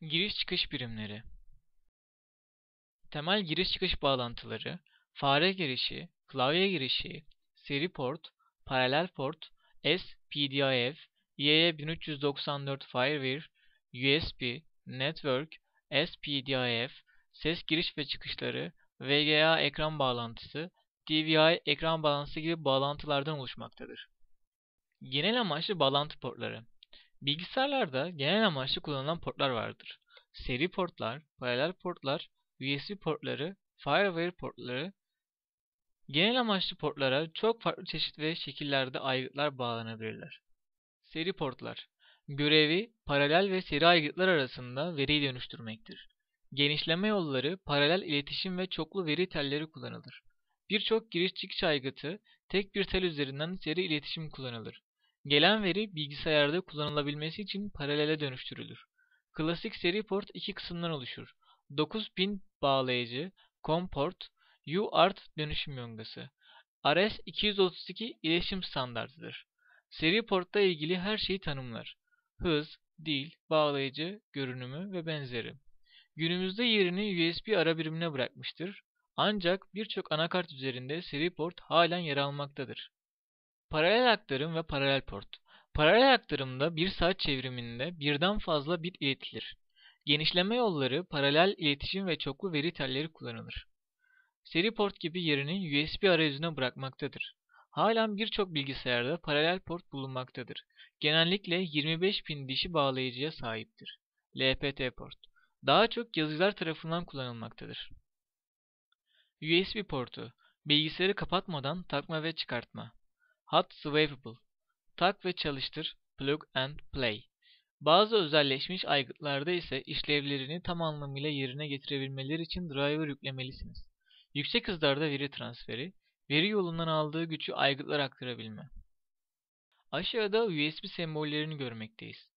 Giriş çıkış birimleri Temel giriş çıkış bağlantıları, fare girişi, klavye girişi, seri port, paralel port, SPDIF, IEEE1394 Firewire, USB, Network, SPDIF, ses giriş ve çıkışları, VGA ekran bağlantısı, DVI ekran bağlantısı gibi bağlantılardan oluşmaktadır. Genel amaçlı bağlantı portları Bilgisayarlarda genel amaçlı kullanılan portlar vardır. Seri portlar, paralel portlar, USB portları, Firewire portları. Genel amaçlı portlara çok farklı çeşit ve şekillerde aygıtlar bağlanabilirler. Seri portlar Görevi paralel ve seri aygıtlar arasında veriyi dönüştürmektir. Genişleme yolları, paralel iletişim ve çoklu veri telleri kullanılır. Birçok giriş çıkış aygıtı tek bir tel üzerinden seri iletişim kullanılır. Gelen veri bilgisayarda kullanılabilmesi için paralele dönüştürülür. Klasik seri port iki kısımdan oluşur. 9 pin bağlayıcı, COM port, UART dönüşüm yongası. RS-232 iletişim standartıdır. Seri portta ilgili her şeyi tanımlar. Hız, dil, bağlayıcı, görünümü ve benzeri. Günümüzde yerini USB ara birimine bırakmıştır. Ancak birçok anakart üzerinde seri port halen yer almaktadır. Paralel aktarım ve paralel port. Paralel aktarımda bir saat çevriminde birden fazla bit iletilir. Genişleme yolları, paralel iletişim ve çoklu veri telleri kullanılır. Seri port gibi yerini USB arayüzüne bırakmaktadır. Halen birçok bilgisayarda paralel port bulunmaktadır. Genellikle 25 pin dişi bağlayıcıya sahiptir. LPT port. Daha çok yazıcılar tarafından kullanılmaktadır. USB portu. Bilgisayarı kapatmadan takma ve çıkartma. Hot Swappable. Tak ve çalıştır. Plug and Play. Bazı özelleşmiş aygıtlarda ise işlevlerini tam anlamıyla yerine getirebilmeleri için driver yüklemelisiniz. Yüksek hızlarda veri transferi, veri yolundan aldığı gücü aygıtlara aktarabilme. Aşağıda USB sembollerini görmekteyiz.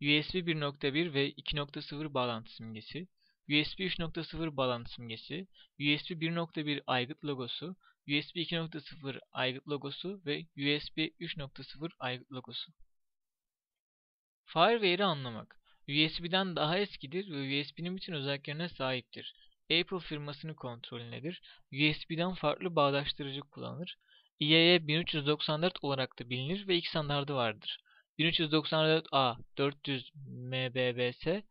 USB 1.1 ve 2.0 bağlantı simgesi, USB 3.0 bağlantı simgesi, USB 1.1 aygıt logosu, USB 2.0 aygıt logosu ve USB 3.0 aygıt logosu. Fireware'i anlamak. USB'den daha eskidir ve USB'nin bütün özelliklerine sahiptir. Apple firmasının kontrolündedir. USB'den farklı bağdaştırıcı kullanılır. IEEE 1394 olarak da bilinir ve iki standardı vardır. 1394A 400 Mbps,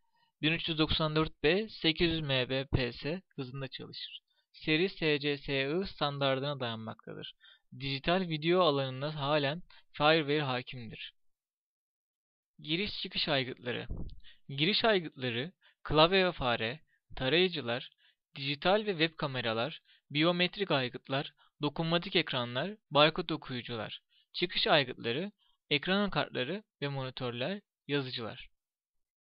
1394B 800 Mbps hızında çalışır. Seri SCSI standardına dayanmaktadır. Dijital video alanında halen Fireware hakimdir. Giriş çıkış aygıtları Giriş aygıtları, klavye ve fare, tarayıcılar, dijital ve web kameralar, biyometrik aygıtlar, dokunmatik ekranlar, barkod okuyucular. Çıkış aygıtları, ekran kartları ve monitörler, yazıcılar.